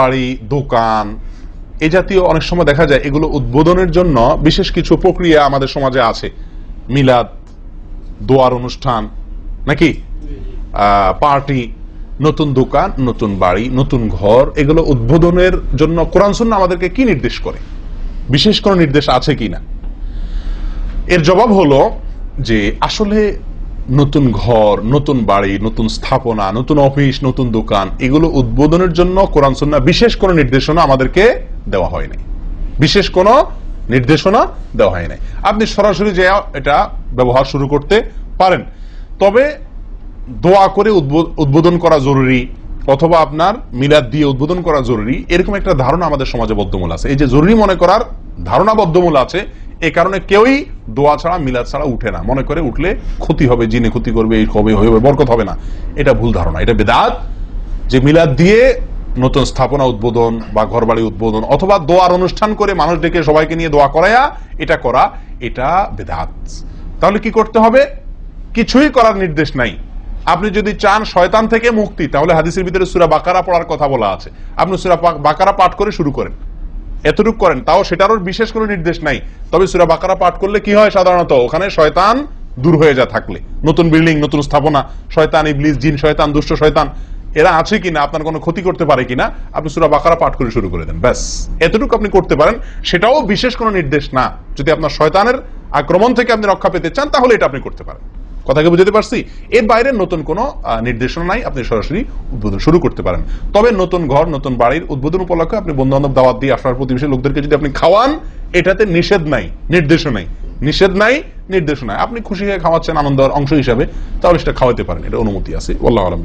বাড়ি, দোকান, এ জাতীয় অনেক সময় দেখা যায় এগুলো উদ্বোধনের জন্য বিশেষ কিছু প্রক্রিয়া আমাদের সমাজে আছে। মিলাদ, দোয়ার অনুষ্ঠান, নাকি? পার্টি, নতুন দোকান, নতুন বাড়ি, নতুন ঘর, এগুলো উদ্বোধনের জন্য কোরআন সুন্নাহ আমাদেরকে কি নির্দেশ করে? বিশেষ কোনো নির্দেশ আছে কিনা? এর জবাব হলো যে আসলে নতুন ঘর, নতুন বাড়ি, নতুন স্থাপনা, নতুন অফিস, নতুন দোকান, এগুলো উদ্বোধনের জন্য কোরআন, সুন্নাহ বিশেষ কোনো নির্দেশনা আমাদেরকে দেওয়া হয়নি বিশেষ কোনো নির্দেশনা দেওয়া হয় নাই। আপনি সরাসরি যে এটা ব্যবহার শুরু করতে পারেন। তবে দোয়া করে উদ্বো- উদ্বোধন করা জরুরি, অথবা আপনার মিলাদ দিয়ে উদ্বোধন করা জরুরি, এরকম একটা ধারণা আমাদের সমাজে বদ্ধমূল আছে। এই যে জরুরি মনে করার ধারণা বদ্ধমূল আছে, এ কারণে কেউই দোয়া ছাড়া, মিলাদ ছাড়া উঠে না। মনে করে উঠলে ক্ষতি হবে, জিনে ক্ষতি করবে, এই হবে হবে, বরকত হবে না। এটা ভুল ধারণা, এটা বেদাত। যে মিলাদ দিয়ে নতুন স্থাপনা উদ্বোধন বা ঘরবাড়ি উদ্বোধন অথবা দোয়ার অনুষ্ঠান করে মানুষ ডেকে সবাইকে নিয়ে দোয়া করায়া, এটা করা, এটা বেদাত। তাহলে কি করতে হবে? কিছুই করার নির্দেশ নাই। আপনি যদি চান শয়তান থেকে মুক্তি, তাহলে হাদিসের ভিতরে সুরা বাকারা পড়ার কথা বলা আছে। আপনি সুরা বাকারা পাঠ করে শুরু করেন। এতটুকু করেন, তাও সেটারও বিশেষ কোনো নির্দেশ নাই। তবে সুরা বাকারা পাঠ করলে কি হয় সাধারণত? ওখানে শয়তান দূর হয়ে যায় থাকলে। নতুন বিল্ডিং, নতুন স্থাপনা, শয়তান, ইবলিস, জিন, শয়তান, দুষ্ট শয়তান, এরা আছে কিনা, আপনার কোনো ক্ষতি করতে পারে কিনা, আপনি সুরা বাকারা পাঠ করে শুরু করে দেন, ব্যাস। এতটুকু আপনি করতে পারেন, সেটাও বিশেষ কোনো নির্দেশ না। যদি আপনার শয়তানের আক্রমণ থেকে আপনি রক্ষা পেতে চান, তাহলে এটা আপনি করতে পারেন। কথাকে বুঝতে পারছি? এর বাইরে নতুন কোনো নির্দেশনা নাই, আপনি সরাসরি উদ্বোধন শুরু করতে পারেন। তবে নতুন ঘর, নতুন বাড়ির উদ্বোধন উপলক্ষে আপনি বন্ধু বান্ধব দাওয়াত দিয়ে আপনার প্রতিবেশী লোকদেরকে যদি আপনি খাওয়ান, এটাতে নিষেধ নাই নির্দেশ নাই। নিষেধ নাই, নির্দেশনা আপনি খুশি হয়ে খাওয়াচ্ছেন আনন্দের অংশ হিসাবে, তাহলে সেটা খাওয়াতে পারেন, এটা অনুমতি আছে। আল্লাহ আলম